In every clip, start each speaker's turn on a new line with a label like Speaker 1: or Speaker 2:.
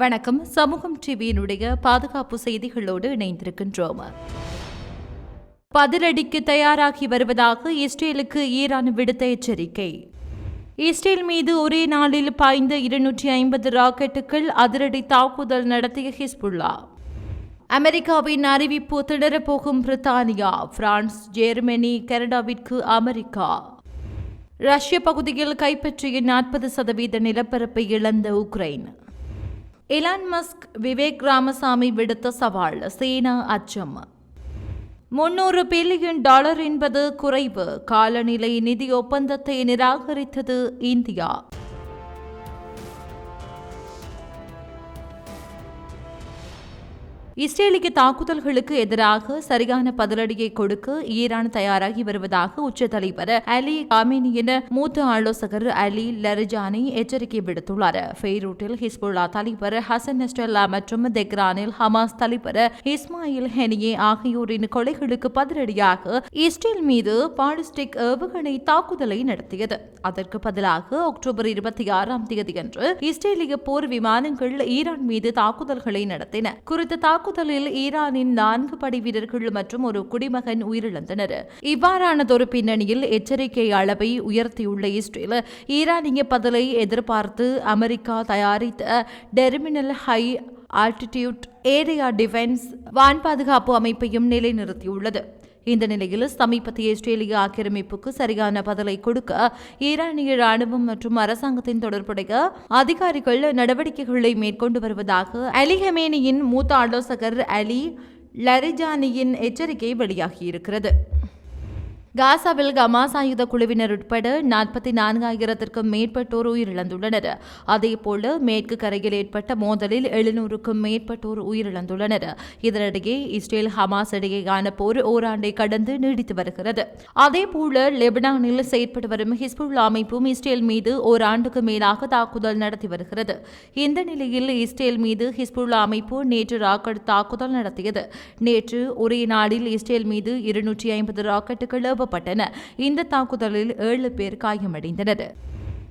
Speaker 1: வணக்கம். சமூகம் டிவியினுடைய பாதுகாப்பு செய்திகளோடு இணைந்திருக்கின்றோம். பதிலடிக்கு தயாராகி வருவதாக இஸ்ரேலுக்கு ஈரான் விடுத்த எச்சரிக்கை. இஸ்ரேல் மீது ஒரே நாளில் பாய்ந்த இருநூற்றி ஐம்பது ராக்கெட்டுகள் அதிரடி தாக்குதல் நடத்திய ஹிஸ்புல்லா. அமெரிக்காவின் அறிவிப்பு திணறப்போகும் பிரித்தானியா பிரான்ஸ் ஜெர்மனி கனடாவிற்கு அமெரிக்கா. ரஷ்ய பகுதியில் கைப்பற்றிய நாற்பது சதவீத நிலப்பரப்பை இழந்த Ukraine. Elon Musk Vivek Ramaswamy விடுத்த சவால் சீனா அச்சம். முன்னூறு பில்லியன் டாலர் என்பது குறைவு. காலநிலை நிதி ஒப்பந்தத்தை நிராகரித்தது இந்தியா. இஸ்ரேலிய தாக்குதல்களுக்கு எதிராக சரியான பதிலடியை கொடுக்க ஈரான் தயாராகி வருவதாக உச்ச தலைவர் அலி காமினியின் மூத்த ஆலோசகர் அலி லரிஜானி எச்சரிக்கை விடுத்துள்ளார். பெய்ரூட்டில் ஹிஸ்புல்லா தலைவர் ஹசன் நஸ்டல்லா மற்றும் தெக்ரானில் ஹமாஸ் தலைவர் இஸ்மாயில் ஹெனியே ஆகியோரின் கொலைகளுக்கு பதிலடியாக இஸ்ரேல் மீது பாலிஸ்டிக் ஏவுகணை தாக்குதலை நடத்தியது. அதற்கு பதிலாக அக்டோபர் இருபத்தி ஆறாம் தேதியன்று இஸ்ரேலிய போர் விமானங்கள் ஈரான் மீது தாக்குதல்களை நடத்தின. குறித்த தாக்குதலில் ஈரானின் நான்கு படை வீரர்கள் மற்றும் ஒரு குடிமகன் உயிரிழந்தனர். இவ்வாறானதொரு பின்னணியில் எச்சரிக்கை அளவை உயர்த்தியுள்ள இஸ்ரேல் ஈரானிய பதிலை எதிர்பார்த்து அமெரிக்கா தயாரித்த terminal high altitude area defence வான் பாதுகாப்பு அமைப்பையும் நிலைநிறுத்தியுள்ளது. இந்த நிலையில் சமீபத்திய இஸ்ரேலிய ஆக்கிரமிப்புக்கு சரியான பதிலை கொடுக்க ஈரானிய ராணுவம் மற்றும் அரசாங்கத்தின் தொடர்புடைய அதிகாரிகள் நடவடிக்கைகளை மேற்கொண்டு வருவதாக அலி ஹெமேனியின் மூத்த ஆலோசகர் அலி லரிஜானியின் எச்சரிக்கை வெளியாகியிருக்கிறது. காசாவில் கமாஸ் ஆயுத குழுவினர் உட்பட நாற்பத்தி நான்காயிரத்திற்கும் மேற்பட்டோர் உயிரிழந்துள்ளனர். அதேபோல மேற்கு கரையில் ஏற்பட்ட மோதலில் எழுநூறுக்கும் மேற்பட்டோர் உயிரிழந்துள்ளனர். இதனிடையே இஸ்ரேல் ஹமாஸ் இடையேயான போர் ஓராண்டை கடந்து நீடித்து வருகிறது. அதேபோல லெபனானில் செயற்பட்டு வரும் ஹிஸ்புல்லா அமைப்பும் இஸ்ரேல் மீது ஓராண்டுக்கு மேலாக தாக்குதல் நடத்தி வருகிறது. இந்த நிலையில் இஸ்ரேல் மீது ஹிஸ்புல்லா அமைப்பு நேற்று ராக்கெட் தாக்குதல் நடத்தியது. நேற்று ஒரே நாளில் இஸ்ரேல் மீது இருநூற்றி ஐம்பது ராக்கெட்டுகள் நிறுவப்பட்டன இந்த தாக்குதலில் ஏழு பேர் காயமடைந்தனர்.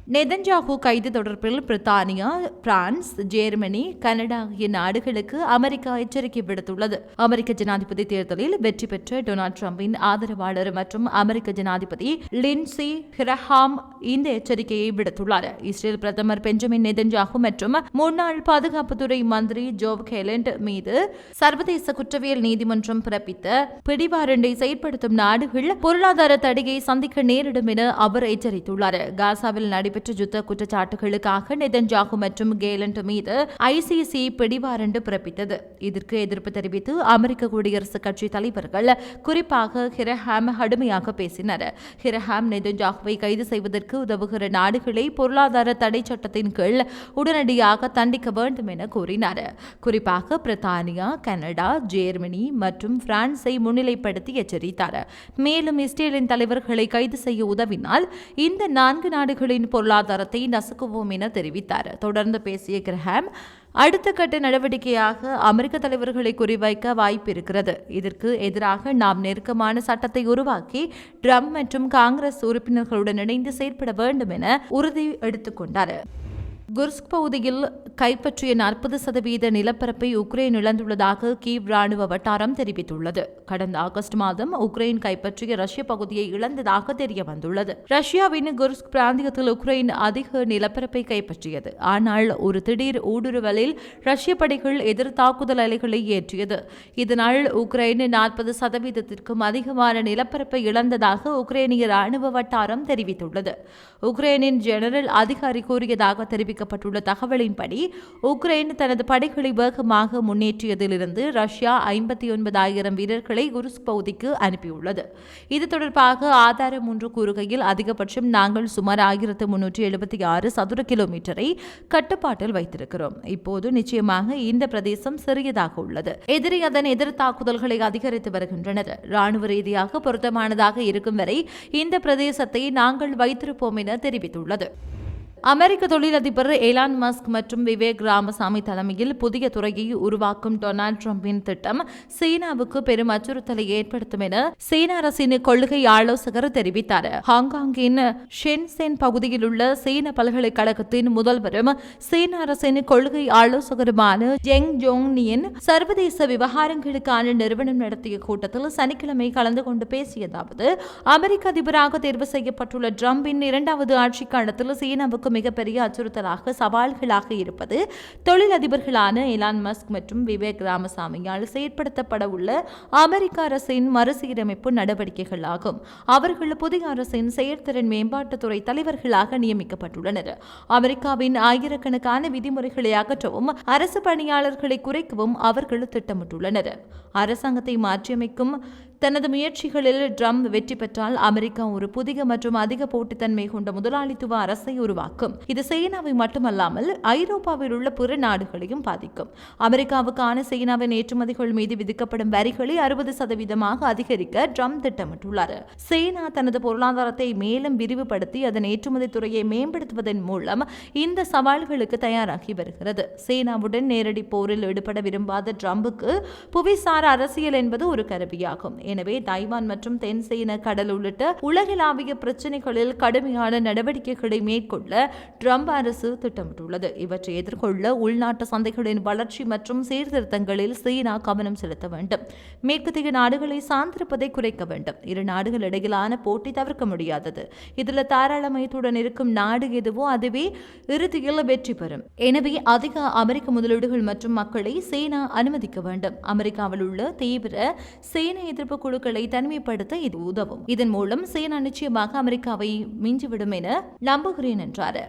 Speaker 1: நெதன்ஜாகு கைது தொடர்பில் பிரித்தானியா பிரான்ஸ் ஜெர்மனி கனடா ஆகிய நாடுகளுக்கு அமெரிக்கா எச்சரிக்கை விடுத்துள்ளது. அமெரிக்க ஜனாதிபதி தேர்தலில் வெற்றி பெற்ற டொனால்டு டிரம்பின் ஆதரவாளர் மற்றும் அமெரிக்க ஜனாதிபதி லின்சி ஹிரஹாம் இந்த எச்சரிக்கையை விடுத்துள்ளார். இஸ்ரேல் பிரதமர் பெஞ்சமின் நெதன்ஜாகு மற்றும் முன்னாள் பாதுகாப்புத்துறை மந்திரி ஜோவ் ஹெலண்ட் மீது சர்வதேச குற்றவியல் நீதிமன்றம் பிறப்பித்த பிடிவாரண்டை செயற்படுத்தும் நாடுகள் பொருளாதார தடையை சந்திக்க நேரிடும் என அவர் எச்சரித்துள்ளார். காசாவில் நடைபெற்ற நடைபெற்ற யுத்த குற்றச்சாட்டுகளுக்காக நெதன்ஜாகு மற்றும் கேலண்ட் மீது ஐசிசி பிடிவாரண்டு பிறப்பித்தது. இதற்கு எதிர்ப்பு தெரிவித்து அமெரிக்க குடியரசுக் கட்சி தலைவர்கள் குறிப்பாக ஹிரஹாம் கடுமையாக பேசினர். ஹிரஹாம் நெதன்ஜாகுவை கைது செய்வதற்கு உதவுகிற நாடுகளை பொருளாதார தடை சட்டத்தின் கீழ் உடனடியாக தண்டிக்க வேண்டும் என கூறினார். குறிப்பாக பிரித்தானியா கனடா ஜெர்மனி மற்றும் பிரான்ஸை முன்னிலைப்படுத்தி எச்சரித்தார். மேலும் இஸ்ரேலின் தலைவர்களை கைது செய்ய உதவினால் இந்த நான்கு நாடுகளின் பொருளாதாரத்தை நசுக்குவோம் என தெரிவித்தார். தொடர்ந்து பேசிய கிரஹாம் அடுத்த கட்ட நடவடிக்கையாக அமெரிக்க தலைவர்களை குறிவைக்க வாய்ப்பு இருக்கிறது. இதற்கு எதிராக நாம் நெருக்கமான சட்டத்தை உருவாக்கி ட்ரம்ப் மற்றும் காங்கிரஸ் உறுப்பினர்களுடன் இணைந்து செயற்பட வேண்டும் என உறுதி எடுத்துக்கொண்டார் குர்ஸ்க் பகுதியில் கைப்பற்றிய நாற்பது சதவீத நிலப்பரப்பை உக்ரைன் இழந்துள்ளதாக கீவ் ராணுவ வட்டாரம் தெரிவித்துள்ளது. கடந்த ஆகஸ்ட் மாதம் உக்ரைன் கைப்பற்றிய ரஷ்ய பகுதியை இழந்ததாக தெரிய வந்துள்ளது ரஷ்யாவின் குர்ஸ்க் பிராந்தியத்தில் உக்ரைன் அதிக நிலப்பரப்பை கைப்பற்றியது. ஆனால் ஒரு திடீர் ஊடுருவலில் ரஷ்ய படைகள் எதிர் தாக்குதல் அலைகளை ஏற்றியது. இதனால் உக்ரைன் நாற்பது சதவீதத்திற்கும் அதிகமான நிலப்பரப்பை இழந்ததாக உக்ரைனிய ராணுவ வட்டாரம் தெரிவித்துள்ளது. உக்ரைனின் ஜெனரல் அதிகாரி கூறியதாக தெரிவிக்க தெரிவிக்கப்பட்டுள்ள தகவலின்படி உக்ரைன் தனது படைகளை வேகமாக முன்னேற்றியதிலிருந்து ரஷ்யா ஐம்பத்தி ஒன்பதாயிரம் வீரர்களை குருஸ் பகுதிக்கு அனுப்பியுள்ளது. இது தொடர்பாக ஆதாரம் ஒன்று கூறுகையில் அதிகபட்சம் நாங்கள் சுமார் ஆயிரத்து முன்னூற்றி எழுபத்தி ஆறு சதுர கிலோமீட்டரை கட்டுப்பாட்டில் வைத்திருக்கிறோம். இப்போது நிச்சயமாக இந்த பிரதேசம் சிறியதாக உள்ளது. எதிரி அதன் எதிர் தாக்குதல்களை அதிகரித்து வருகின்றனர். ராணுவ ரீதியாக பொருத்தமானதாக இருக்கும் வரை இந்த பிரதேசத்தை நாங்கள் வைத்திருப்போம் என தெரிவித்துள்ளது. அமெரிக்க தொழிலதிபர் ஏலான் மஸ்க் மற்றும் விவேக் ராமசாமி தலைமையில் புதிய துறையை உருவாக்கும் டொனால்ட் ட்ரம்பின் திட்டம் சீனாவுக்கு பெரும் அச்சுறுத்தலை ஏற்படுத்தும் என சீன அரசின் கொள்கை ஆலோசகர் தெரிவித்தார். ஹாங்காங்கின் ஷென்சென் பகுதியில் உள்ள சீன பல்கலைக்கழகத்தின் முதல்வரும் சீன அரசின் கொள்கை ஆலோசகருமான ஜெங் ஜோங்னியின் சர்வதேச விவகாரங்களுக்கான நிறுவனம் நடத்திய கூட்டத்தில் சனிக்கிழமை கலந்து கொண்டு பேசியதாவது அமெரிக்க அதிபராக தேர்வு செய்யப்பட்டுள்ள ட்ரம்பின் இரண்டாவது ஆட்சி காலத்தில் சீனாவுக்கு மிகப்பெரிய அச்சுறுத்தலாக சவால்களாக இருப்பது தொழிலதிபர்களான எலான் மஸ்க் மற்றும் விவேக் ராமசாமியால் செயற்படுத்தப்பட உள்ள அமெரிக்க அரசின் மறுசீரமைப்பு நடவடிக்கைகள் ஆகும். அவர்கள் புதிய அரசின் செயற்திறன் மேம்பாட்டுத்துறை தலைவர்களாக நியமிக்கப்பட்டுள்ளனர். அமெரிக்காவின் ஆயிரக்கணக்கான விதிமுறைகளை அகற்றவும் அரசு பணியாளர்களை குறைக்கவும் அவர்கள் திட்டமிட்டுள்ளனர். அரசாங்கத்தை மாற்றியமைக்கும் தனது முயற்சிகளில் ட்ரம்ப் வெற்றி பெற்றால் அமெரிக்கா ஒரு புதிய மற்றும் அதிக போட்டித்தன்மை கொண்ட முதலாளித்துவ அரசை உருவாக்கும். இது சீனாவை மட்டுமல்லாமல் ஐரோப்பாவில் உள்ள பிற நாடுகளையும் பாதிக்கும். அமெரிக்காவுக்கான சீனாவின் ஏற்றுமதிகள் மீது விதிக்கப்படும் வரிகளை அறுபது சதவீதமாக அதிகரிக்க ட்ரம்ப் திட்டமிட்டுள்ளார். சீனா தனது பொருளாதாரத்தை மேலும் விரிவுபடுத்தி அதன் ஏற்றுமதி துறையை மேம்படுத்துவதன் மூலம் இந்த சவால்களுக்கு தயாராகி வருகிறது. சீனாவுடன் நேரடி போரில் ஈடுபட விரும்பாத ட்ரம்புக்கு புவிசார் அரசியல் என்பது ஒரு கருவியாகும். எனவே தைவான் மற்றும் தென்சீன கடல் உள்ளிட்ட உலகளாவிய பிரச்சினைகளில் கடுமையான நடவடிக்கைகளை மேற்கொள்ள ட்ரம்ப் அரசு திட்டமிட்டுள்ளது. இவற்றை எதிர்கொள்ள உள்நாட்டு சந்தைகளின் வளர்ச்சி மற்றும் சீர்திருத்தங்களில் சீனா கவனம் செலுத்த வேண்டும். மேற்கத்திய நாடுகளை சார்ந்திருப்பதை குறைக்க வேண்டும். இரு நாடுகள் இடையிலான போட்டி தவிர்க்க முடியாதது. இதில் தாராளமயத்துடன் இருக்கும் நாடு எதுவோ அதுவே இறுதியில் வெற்றி பெறும். எனவே அதிக அமெரிக்க முதலீடுகள் மற்றும் மக்களை சீனா அனுமதிக்க வேண்டும். அமெரிக்காவில் உள்ள தீவிர சீன எதிர்ப்பு குழுக்களை தனிமைப்படுத்த இது உதவும். இதன் மூலம் சீனா நிச்சயமாக அமெரிக்காவை மிஞ்சிவிடும் என நம்புகிறேன் என்றார்.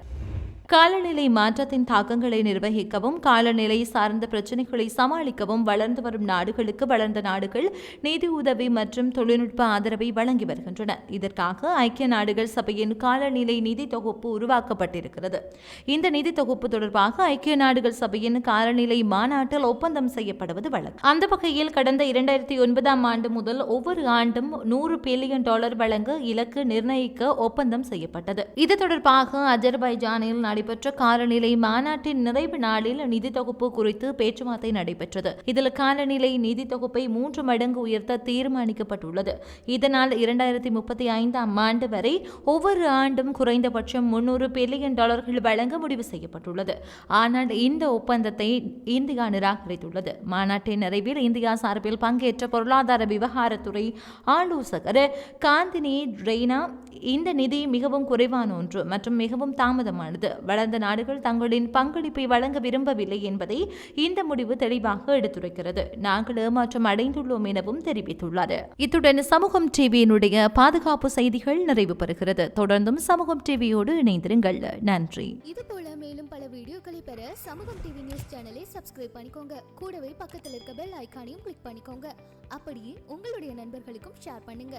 Speaker 1: காலநிலை மாற்றத்தின் தாக்கங்களை நிர்வகிக்கவும் காலநிலை சார்ந்த பிரச்சினைகளை சமாளிக்கவும் வளர்ந்து வரும் நாடுகளுக்கு வளர்ந்த நாடுகள் நிதி உதவி மற்றும் தொழில்நுட்ப ஆதரவை வழங்கி வருகின்றன. இதற்காக ஐக்கிய நாடுகள் சபையின் காலநிலை நிதி தொகுப்பு உருவாக்கப்பட்டிருக்கிறது. இந்த நிதி தொகுப்பு தொடர்பாக ஐக்கிய நாடுகள் சபையின் காலநிலை மாநாட்டில் ஒப்பந்தம் செய்யப்படுவது வழக்கம். அந்த வகையில் கடந்த இரண்டாயிரத்தி ஒன்பதாம் ஆண்டு முதல் ஒவ்வொரு ஆண்டும் நூறு பில்லியன் டாலர் வழங்க இலக்கு நிர்ணயிக்க ஒப்பந்தம் செய்யப்பட்டது. இது தொடர்பாக அஜர்பைஜானில் நடைபெற்ற காலநிலை மாநாட்டின் நிறைவு நாளில் நிதி தொகுப்பு குறித்து பேச்சுவார்த்தை நடைபெற்றது. இதில் காலநிலை நிதி தொகுப்பை மூன்று மடங்கு உயர்த்த தீர்மானிக்கப்பட்டுள்ளது. இதனால் இரண்டாயிரத்தி முப்பத்தி ஐந்தாம் ஆண்டு வரை ஒவ்வொரு ஆண்டும் குறைந்தபட்சம் முன்னூறு பில்லியன் டாலர்கள் வழங்க முடிவு செய்யப்பட்டுள்ளது. ஆனால் இந்த ஒப்பந்தத்தை இந்தியா நிராகரித்துள்ளது. மாநாட்டின் நிறைவில் இந்தியா சார்பில் பங்கேற்ற பொருளாதார விவகாரத்துறை ஆலோசகர் காந்தினி ரெய்னா இந்த நிதி மிகவும் குறைவான ஒன்று மற்றும் மிகவும் தாமதமானது. வளர்ந்த நாடுகள் தங்களின் பங்களிப்பை வழங்க விரும்பவில்லை என்பதை இந்த முடிவு தெளிவாக எடுத்துரைக்கிறது. நாங்கள் ஏமாற்றம் அடைந்துள்ளோம் எனவும் தெரிவித்துள்ளார் இத்துடன் சமூகம் டிவியினுடைய பாதுகாப்பு செய்திகள் நிறைவு பெறுகிறது. தொடர்ந்தும் சமூகம் டிவியோடு இணைந்திருங்கள். நன்றி.
Speaker 2: இது போல மேலும் பல வீடியோக்களை பெற சமூகம் டிவி நியூஸ் சேனலை சப்ஸ்கிரைப் பண்ணிக்கோங்க. கூடவே பக்கத்தில் இருக்க பெல் ஐக்கானையும் கிளிக் பண்ணிக்கோங்க. அப்படியே உங்களுடைய நண்பர்களுக்கும் ஷேர் பண்ணுங்க.